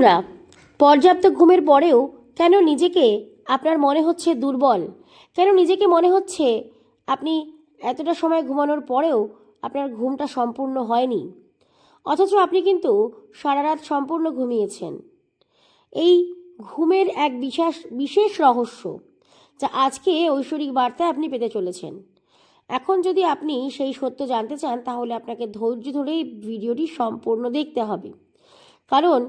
বন্ধুরা, পর্যাপ্ত ঘুমের পরেও কেন নিজেকে আপনার মনে হচ্ছে দুর্বল? কেন নিজেকে মনে হচ্ছে আপনি এতটা সময় ঘুমানোর পরেও আপনার ঘুমটা সম্পূর্ণ হয়নি? অথচ আপনি কিন্তু সারা রাত সম্পূর্ণ ঘুমিয়েছেন। এই ঘুমের এক বিশেষ বিশেষ রহস্য যা আজকে ঐশ্বরিক বার্তায় আপনি পেতে চলেছেন। এখন যদি আপনি সেই সত্য জানতে চান, তাহলে আপনাকে ধৈর্য ধরেই ভিডিওটি সম্পূর্ণ দেখতে হবে। কারণ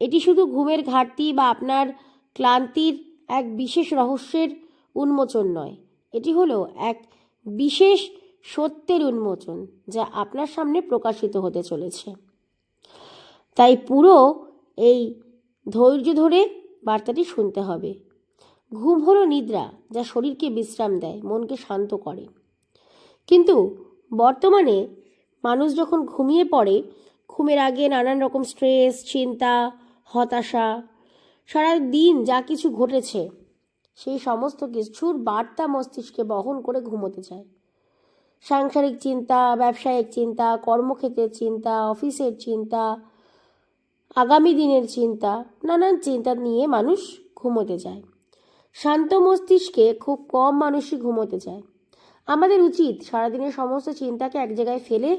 এটি শুধু ঘুমের ঘাটতি বা আপনার ক্লান্তির এক বিশেষ রহস্যের উন্মোচন নয়। এটি হলো এক বিশেষ সত্যের উন্মোচন যা আপনার সামনে প্রকাশিত হতে চলেছে। তাই পুরো এই ধৈর্য ধরে বার্তাটি শুনতে হবে। ঘুম হলো নিদ্রা যা শরীরকে বিশ্রাম দেয়, মনকে শান্ত করে। কিন্তু বর্তমানে মানুষ যখন ঘুমিয়ে পড়ে, ঘুমের আগে নানান রকম স্ট্রেস, চিন্তা হতাশা সারা দিন যা কিছু ঘটেছে, সেই সমস্ত কিছুর বার্তা মস্তিষ্কে বহন করে ঘুমোতে চায়। সাংসারিক চিন্তা, ব্যবসায়িক চিন্তা, কর্মক্ষেত্রের চিন্তা, অফিসের চিন্তা, আগামী দিনের চিন্তা, নানান চিন্তা নিয়ে মানুষ ঘুমোতে যায় শান্ত মস্তিষ্কে খুব কম মানুষই ঘুমোতে চায়। আমাদের উচিত সারাদিনের সমস্ত চিন্তাকে এক জায়গায় ফেলে,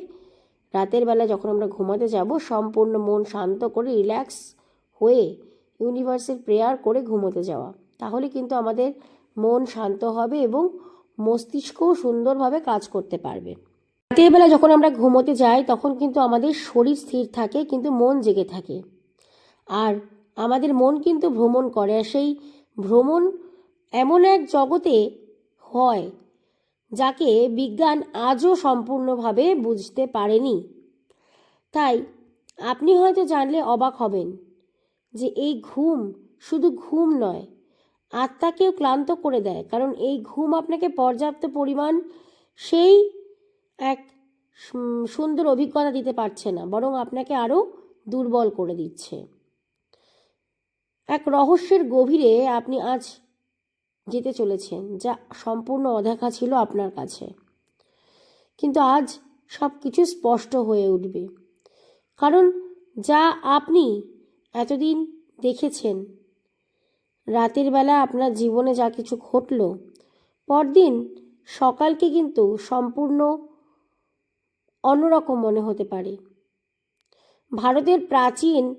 রাতের বেলা যখন আমরা ঘুমাতে যাব, সম্পূর্ণ মন শান্ত করে রিল্যাক্স হয়ে ইউনিভার্সের প্রেয়ার করে ঘুমোতে যাওয়া। তাহলে কিন্তু আমাদের মন শান্ত হবে এবং মস্তিষ্কও সুন্দরভাবে কাজ করতে পারবে। রাতের বেলা যখন আমরা ঘুমোতে যাই, তখন কিন্তু আমাদের শরীর স্থির থাকে, কিন্তু মন জেগে থাকে। আর আমাদের মন কিন্তু ভ্রমণ করে, আর সেই ভ্রমণ এমন এক জগতে হয়, যাকে বিজ্ঞান আজও সম্পূর্ণভাবে বুঝতে পারেনি। তাই আপনি হয়তো জানলে অবাক হবেন যে এই ঘুম শুধু ঘুম নয়, আত্মাকেও ক্লান্ত করে দেয়। কারণ এই ঘুম আপনাকে পর্যাপ্ত পরিমাণ সেই এক সুন্দর অভিজ্ঞতা দিতে পারছে না, বরং আপনাকে আরও দুর্বল করে দিচ্ছে। এক রহস্যের গভীরে আপনি আজ যেতে চলেছেন, যা সম্পূর্ণ অদেখা ছিল আপনার কাছে। কিন্তু আজ সব কিছু স্পষ্ট হয়ে উঠবে। কারণ যা আপনি এতদিন দেখেছেন। রাতের বেলা আপনার জীবনে যা কিছু ঘটল, পরদিন সকালকে কিন্তু সম্পূর্ণ অন্যরকম মনে হতে পারে। ভারতের প্রাচীন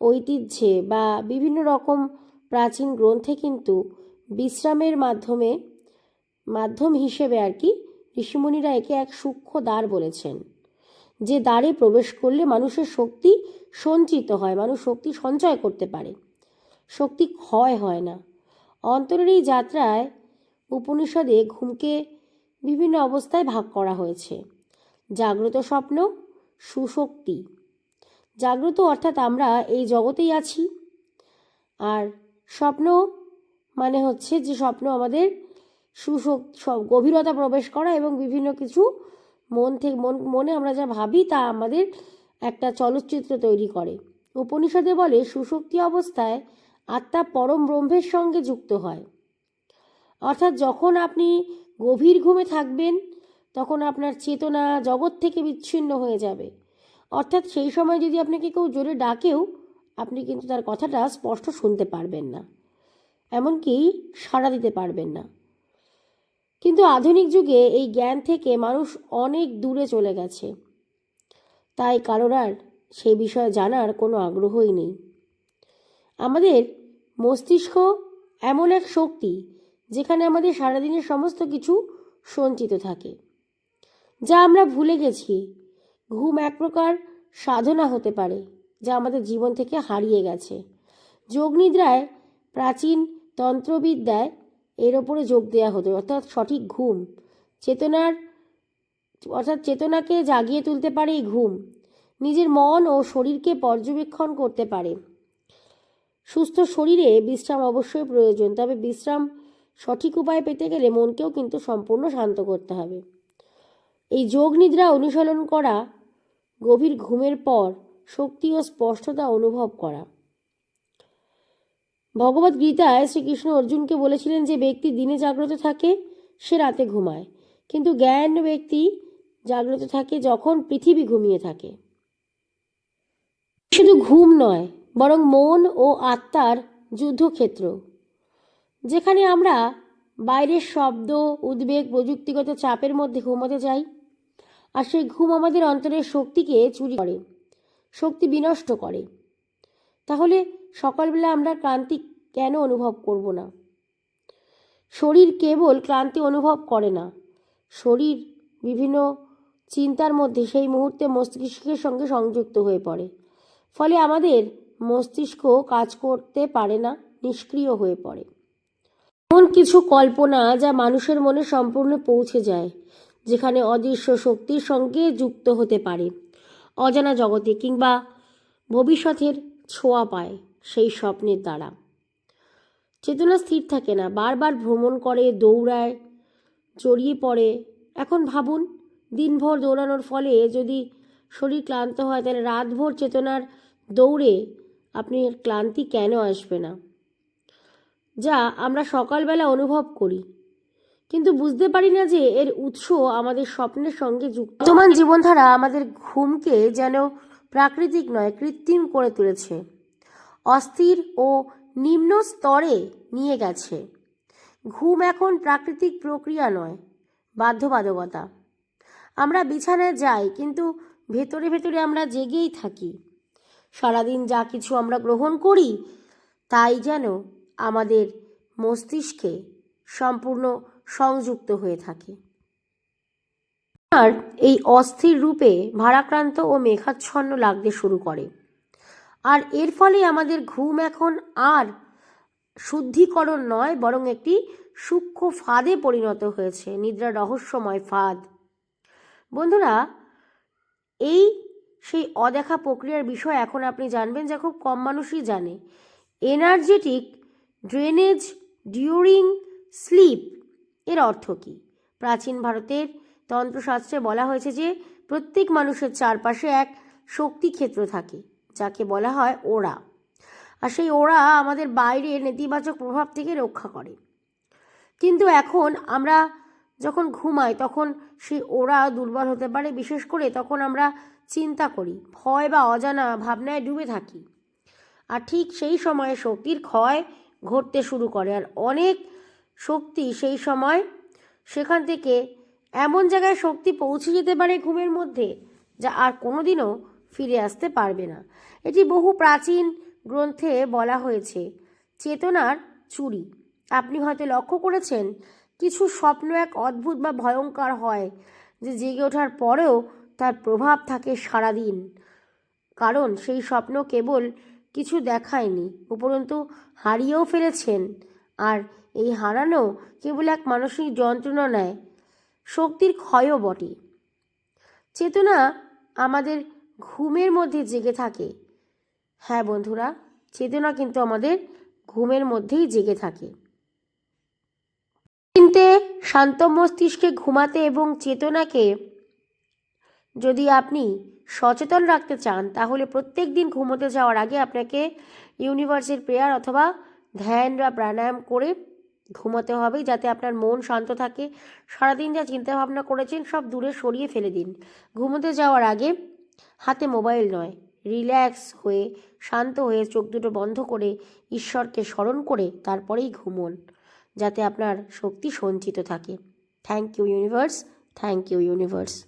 ঐতিহ্যে বা বিভিন্ন রকম প্রাচীন গ্রন্থে কিন্তু বিশ্রামের মাধ্যমে, মাধ্যম হিসেবে আর কি ঋষিমুনিরা একে এক সূক্ষ্ম দ্বার বলেছেন। যে দ্বারে প্রবেশ করলে মানুষের শক্তি সঞ্চিত হয়, মানুষ শক্তি সঞ্চয় করতে পারে। শক্তি ক্ষয় হয় না। অন্তরের এই যাত্রায় উপনিষদে ঘুমকে বিভিন্ন অবস্থায় ভাগ করা হয়েছে। জাগ্রত স্বপ্ন, সুশক্তি। জাগ্রত অর্থাৎ আমরা এই জগতেই আছি। আর স্বপ্ন মানে হচ্ছে যে স্বপ্ন আমাদের সুশক সব গভীরতা প্রবেশ করা এবং বিভিন্ন কিছু মন থেকে, মন, মনে আমরা যা ভাবি তা আমাদের একটা চলচ্চিত্র তৈরি করে। উপনিষদে বলে, সুশক্তি অবস্থায় আত্মা পরম ব্রহ্মের সঙ্গে যুক্ত হয়। অর্থাৎ যখন আপনি গভীর ঘুমে থাকবেন, তখন আপনার চেতনা জগৎ থেকে বিচ্ছিন্ন হয়ে যাবে। অর্থাৎ সেই সময় যদি আপনাকে কেউ জোরে ডাকেও, আপনি কিন্তু তার কথাটা স্পষ্ট শুনতে পারবেন না। এমনকি সাড়া দিতে পারবেন না। কিন্তু আধুনিক যুগে এই জ্ঞান থেকে মানুষ অনেক দূরে চলে গেছে। তাই কারোর আর সেই বিষয়ে জানার কোনো আগ্রহই নেই। আমাদের মস্তিষ্ক এমন এক শক্তি যেখানে আমাদের সারাদিনের সমস্ত কিছু সঞ্চিত থাকে, যা আমরা ভুলে গেছি। ঘুম এক প্রকার সাধনা হতে পারে, যা আমাদের জীবন থেকে হারিয়ে গেছে। যোগনিদ্রায় প্রাচীন তন্ত্রবিদ্যায় এর ওপরে যোগ দেওয়া হতো, অর্থাৎ সঠিক ঘুম। চেতনার, অর্থাৎ চেতনাকে জাগিয়ে তুলতে পারে এই ঘুম। নিজের মন ও শরীরকে পর্যবেক্ষণ করতে পারে। সুস্থ শরীরে বিশ্রাম অবশ্যই প্রয়োজন, তবে বিশ্রাম সঠিক উপায় পেতে গেলে মনকেও কিন্তু সম্পূর্ণ শান্ত করতে হবে। এই যোগ নিদ্রা অনুসরণ করা গভীর ঘুমের পর শক্তি ও স্পষ্টতা অনুভব করা। ভগবত গীতায় শ্রীকৃষ্ণ অর্জুনকে বলেছিলেন যে ব্যক্তি দিনে জাগ্রত থাকে, সে রাতে ঘুমায়। কিন্তু জ্ঞান ব্যক্তি জাগ্রত থাকে যখন পৃথিবী ঘুমিয়ে থাকে। শুধু ঘুম নয়, বরং মন ও আত্মার যুদ্ধক্ষেত্র। যেখানে আমরা বাইরের শব্দ, উদ্বেগ, প্রযুক্তিগত চাপের মধ্যে ঘুমাতে যাই, আর সেই ঘুম আমাদের অন্তরের শক্তিকে চুরি করে, শক্তি বিনষ্ট করে। তাহলে সকালবেলা আমরা ক্লান্তি কেন অনুভব করব না? শরীর কেবল ক্লান্তি অনুভব করে না। শরীর বিভিন্ন চিন্তার মধ্যে সেই মুহূর্তে মস্তিষ্কের সঙ্গে সংযুক্ত হয়ে পড়ে। ফলে আমাদের মস্তিষ্ক কাজ করতে পারে না, নিষ্ক্রিয় হয়ে পড়ে। এমন কিছু কল্পনা যা মানুষের মনে সম্পূর্ণ পৌঁছে যায়, যেখানে অদৃশ্য শক্তির সঙ্গে যুক্ত হতে পারে। অজানা জগতে কিংবা ভবিষ্যতের ছোঁয়া পায় সেই স্বপ্নের দ্বারা। চেতনা স্থির থাকে না, বারবার ভ্রমণ করে, দৌড়ায়, জড়িয়ে পড়ে। এখন ভাবুন, দিনভর দৌড়ানোর ফলে যদি শরীর ক্লান্ত হয়, তাহলে রাতভর চেতনার দৌড়ে আপনি ক্লান্তি কেন আসবে না? যা আমরা সকালবেলা অনুভব করি। কিন্তু বুঝতে পারি না যে এর উৎস আমাদের স্বপ্নের সঙ্গে যুক্ত। বর্তমান জীবনধারা আমাদের ঘুমকে যেন প্রাকৃতিক নয়, কৃত্রিম করে তুলেছে। অস্থির ও নিম্ন স্তরে নিয়ে গেছে। ঘুম এখন প্রাকৃতিক প্রক্রিয়া নয়, বাধ্যবাধকতা। আমরা বিছানায় যাই, কিন্তু ভেতরে ভেতরে আমরা জেগেই থাকি। সারাদিন যা কিছু আমরা গ্রহণ করি, তাই যেন আমাদের মস্তিষ্কে সম্পূর্ণ সংযুক্ত হয়ে থাকে। আর এই অস্থির রূপে ভারাক্রান্ত ও মেঘাচ্ছন্ন লাগতে শুরু করে। আর এর ফলে আমাদের ঘুম এখন আর শুদ্ধিকরণ নয়, বরং একটি সূক্ষ্ম ফাঁদে পরিণত হয়েছে, নিদ্রা রহস্যময় ফাঁদ। বন্ধুরা, এই সেই অদেখা প্রক্রিয়ার বিষয় এখন আপনি জানবেন যা খুব কম মানুষই জানে। এনার্জেটিক ড্রেনেজ ডিউরিং স্লিপ এর অর্থ কী? প্রাচীন ভারতের তন্ত্রশাস্ত্রে বলা হয়েছে যে, প্রত্যেক মানুষের চারপাশে এক শক্তি ক্ষেত্র থাকে। যাকে বলা হয় ওরা আর সেই ওরা আমাদের বাইরের নেতিবাচক প্রভাব থেকে রক্ষা করে। কিন্তু এখন আমরা যখন ঘুমাই, তখন সেই ওরা দুর্বল হতে পারে। বিশেষ করে তখন আমরা চিন্তা করি, ভয় বা অজানা ভাবনায় ডুবে থাকি। আর ঠিক সেই সময়ে শক্তির ক্ষয় ঘটতে শুরু করে। আর অনেক শক্তি সেই সময় সেখান থেকে এমন জায়গায় শক্তি পৌঁছে যেতে পারে ঘুমের মধ্যে, যা আর কোনোদিনও ফিরে আসতে পারবে না। এটি বহু প্রাচীন গ্রন্থে বলা হয়েছে, চেতনার চুরি। আপনি হয়তো লক্ষ্য করেছেন, কিছু স্বপ্ন এক অদ্ভুত বা ভয়ঙ্কর হয় যে জেগে ওঠার পরেও তার প্রভাব থাকে সারাদিন। কারণ সেই স্বপ্ন কেবল কিছু দেখায়নি, উপরন্তু হারিয়েও ফেলেছেন। আর এই হারানো কেবল এক মানসিক যন্ত্রণা নেয়, শক্তির ক্ষয়ও বটে। চেতনা আমাদের ঘুমের মধ্যে জেগে থাকে। হ্যাঁ বন্ধুরা, চেতনা কিন্তু আমাদের ঘুমের মধ্যেই জেগে থাকে। চিনতে শান্ত মস্তিষ্কে ঘুমাতে এবং চেতনাকে যদি আপনি সচেতন রাখতে চান, তাহলে প্রত্যেক দিন ঘুমোতে যাওয়ার আগে আপনাকে ইউনিভার্সের প্রেয়ার অথবা ধ্যান বা প্রাণায়াম করে ঘুমোতে হবে, যাতে আপনার মন শান্ত থাকে। সারাদিন যা চিন্তা ভাবনা করেছেন সব দূরে সরিয়ে ফেলে দিন। ঘুমোতে যাওয়ার আগে হাতে মোবাইল নয়, রিল্যাক্স হয়ে, শান্ত হয়ে চোখ দুটো বন্ধ করে ঈশ্বরকে স্মরণ করে তারপরেই ঘুমোন, যাতে আপনার শক্তি সঞ্চিত থাকে। Thank you universe, thank you universe.